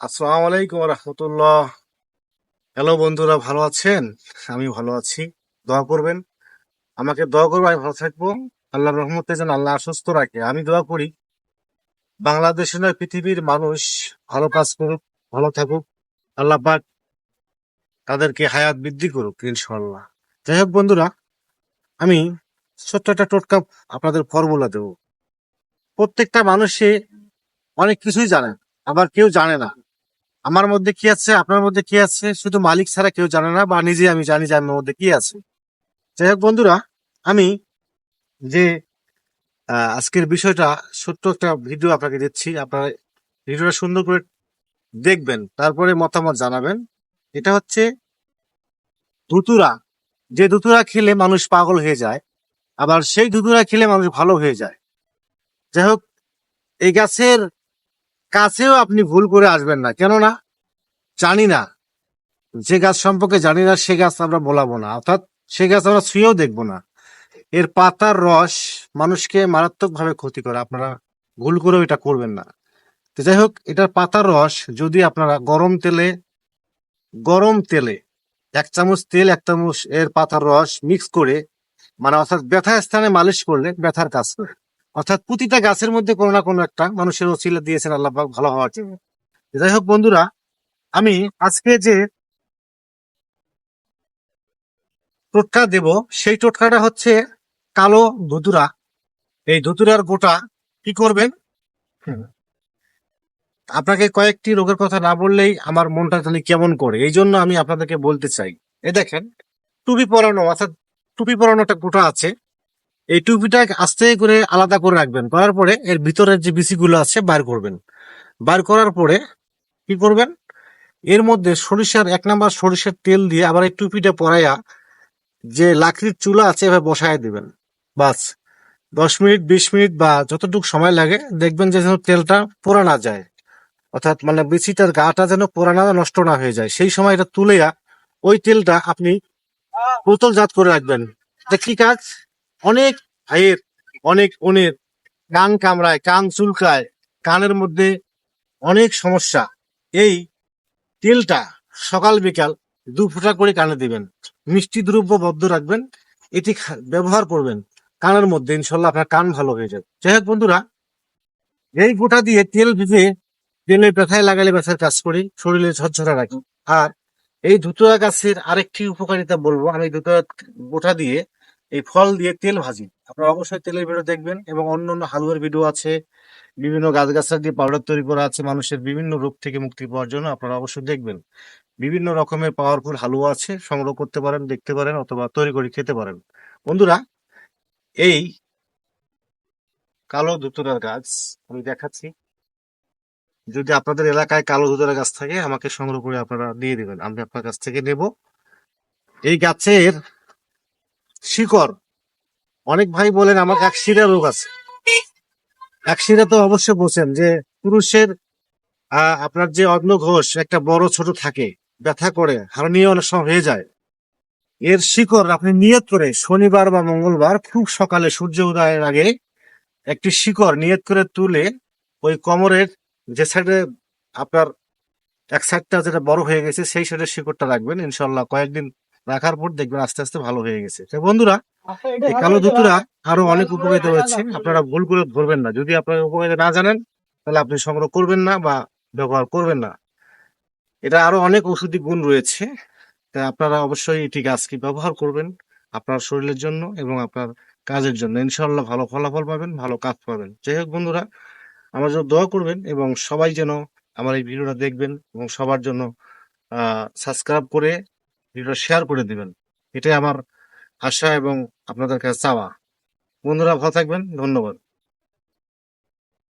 আসসালামু আলাইকুম রহমতুল্লাহ হ্যালো বন্ধুরা, ভালো আছেন? আমি ভালো আছি। দোয়া করবেন। আমাকে দোয়া করব আমি ভালো থাকব। আল্লাহর রহমতে যেন আল্লাহ সুস্থ রাখে। আমি দোয়া করি, বাংলাদেশে নয়, পৃথিবীর মানুষ ভালো কাজ করুক, ভালো থাকুক। আল্লাহ পাক তাদেরকে হায়াত বৃদ্ধি করুক ইনশাল্লাহ যাই হোক বন্ধুরা, আমি ছোট্ট একটা টোটকা আপনাদের ফর্মুলা দেব। প্রত্যেকটা মানুষে অনেক কিছুই জানে, আবার কেউ জানে না। আমার মধ্যে কি আছে, আপনার মধ্যে কি আছে? শুধু মালিক ছাড়া কেউ জানে না, বা নিজে আমি জানি যে আমার মধ্যে কি আছে। যাই হোক বন্ধুরা, আমি যে আজকের বিষয়টা, ছোট্ট একটা ভিডিও আপনাকে দিচ্ছি। আপনারা ভিডিওটা সুন্দর করে দেখবেন, তারপরে মতামত জানাবেন। এটা হচ্ছে ধুতুরা। যে ধুতুরা খেলে মানুষ পাগল হয়ে যায়, আবার সেই ধুতুরা খেলে মানুষ ভালো হয়ে যায়। যাই হোক, এই গাছের কাছেও আপনি ভুল করে আসবেন না। কেননা, জানি না। যে গাছ সম্পর্কে জানি না, সে গাছ আমরা বলাবো না। অর্থাৎ, সে গাছ আমরা ছুঁয়েও দেখব না। এর পাতার রস মানুষকে মারাত্মক ভাবে ক্ষতি করে। আপনারা ভুল করেও এটা করবেন না। তো যাই হোক, এটার পাতার রস যদি আপনারা গরম তেলে গরম তেলে এক চামচ তেল, এক চামচ এর পাতার রস মিক্স করে মানে অর্থাৎ ব্যথা স্থানে মালিশ করলে ব্যথার কাজ করে। অর্থাৎ প্রতিটা গাছের মধ্যে কোনো না কোনো একটা মানুষের ওসিলা দিয়েছেন আল্লাহ ভালো হওয়ার জন্য। যাই হোক বন্ধুরা, আমি আজকে যে টোটকা দেব, সেই টোটকাটা হচ্ছে কালো ধুতুরা। এই ধুতুরার গোটা কি করবেন? আপনাকে কয়েকটি রোগের কথা না বললেই আমার মনটা তাহলে কেমন করে? এই জন্য আমি আপনাদেরকে বলতে চাই। এ দেখেন, টুপি পরানো, অর্থাৎ টুপি পরানো একটা গোটা আছে। এই টুপিটা আস্তে করে আলাদা করে রাখবেন। করার পরে এর ভিতরের যে বিচিগুলো আছে বার করবেন। বার করার পরে কি করবেন? এর মধ্যে সরিষার এক নাম্বার সরিষার তেল দিয়ে আবার এই টুপিটা পরাইয়া যে লাকড়ির চুলা আছে এভাবে বসায় দিবেন। বাস। দশ মিনিট বিশ মিনিট বা যতটুকু সময় লাগে দেখবেন যে যেন তেলটা পোড়া না যায়। অর্থাৎ মানে বিচিটার গাটা যেন পোড়া না নষ্ট না হয়ে যায়। সেই সময় এটা তুলেয়া ওই তেলটা আপনি বোতলজাত করে রাখবেন। এটা কি কাজ? অনেক ভাইয়ের, অনেক অনেক কান কামড়ায়, কান চুলকায়, কানের মধ্যে অনেক সমস্যা। এই তেলটা সকাল বিকাল দু ফোঁটা করে কানে দিবেন। মিষ্টি দ্রব্য বদ্ধ রাখবেন, এটি ব্যবহার করবেন কানের মধ্যে। ইনশাল্লাহ আপনার কান ভালো হয়ে যাবে। যাই হোক বন্ধুরা, এই গোটা দিয়ে তেল ভিজে তেলে ব্যথায় লাগালে ব্যথার কাজ করি, শরীরে ঝরঝরা রাখি। আর এই ধুতুরা গাছের আরেকটি উপকারিতা বলব। আমি ধুতুরা গোটা দিয়ে এই ফল দিয়ে তেল ভাজি। আপনারা অবশ্যই তেলের ভিডিও দেখবেন এবং অন্য অন্য হালুয়ার ভিডিও আছে। বিভিন্ন গাছগাছরা দিয়ে পাউডার তৈরি করা আছে মানুষের বিভিন্ন রোগ থেকে মুক্তি পাওয়ার জন্য আপনারা অবশ্যই দেখবেন। বিভিন্ন রকমের পাওয়ারফুল হালুয়া আছে, সংগ্রহ করতে পারেন, দেখতে পারেন অথবা তৈরি করে খেতে পারেন। বন্ধুরা, এই কালো ধুতুরার গাছ আমি দেখাচ্ছি। যদি আপনাদের এলাকায় কালো ধুতুরা গাছ থাকে, আমাকে সংগ্রহ করে আপনারা দিয়ে দেবেন। আমি আপনার কাছ থেকে নেব। এই গাছের শিকড়। অনেক ভাই বলেন আমার এক শিরা রোগ আছে। এক শিরা তো অবশ্যই বোঝেন যে পুরুষের আপনার যে অগ্ন ঘোষ একটা বড় ছোট থাকে, ব্যথা করে হারণীয় অনেক সময় হয়ে যায়। এর শিকড় আপনি নিয়ত করে শনিবার বা মঙ্গলবার খুব সকালে সূর্য উদয়ের আগে একটি শিকড় নিয়ত করে তুলে ওই কোমরের যে সাইডে আপনার এক সাইডটা যেটা বড় হয়ে গেছে, সেই সাইডের শিকড়টা রাখবেন। ইনশাল্লাহ কয়েকদিন রাখার পর দেখবেন আস্তে আস্তে ভালো হয়ে গেছে। বন্ধুরা এই কালো ধুতুরা আরও অনেক উপকারিতা রয়েছে আপনারা ভুল করে ধরবেন না। যদি আপনারা উপকারিতা না জানেন তাহলে আপনি সংগ্রহ করবেন না বা ব্যবহার করবেন না। এটা আরও অনেক ওষুধি গুণ রয়েছে। তা আপনারা অবশ্যই এটি গাছকে ব্যবহার করবেন আপনার শরীরের জন্য এবং আপনার কাজের জন্য। ইনশাল্লাহ ভালো ফলাফল পাবেন ভালো কাজ পাবেন। যাই হোক বন্ধুরা আমার জন্য দোয়া করবেন এবং সবাই যেন আমার এই ভিডিওটা দেখবেন এবং সবার জন্য আহ সাবস্ক্রাইব করে ভিডিওটা শেয়ার করে দিবেন। এটাই আমার আশা এবং আপনাদের কাছে চাওয়া। বন্ধুরা, ভালো থাকবেন। ধন্যবাদ।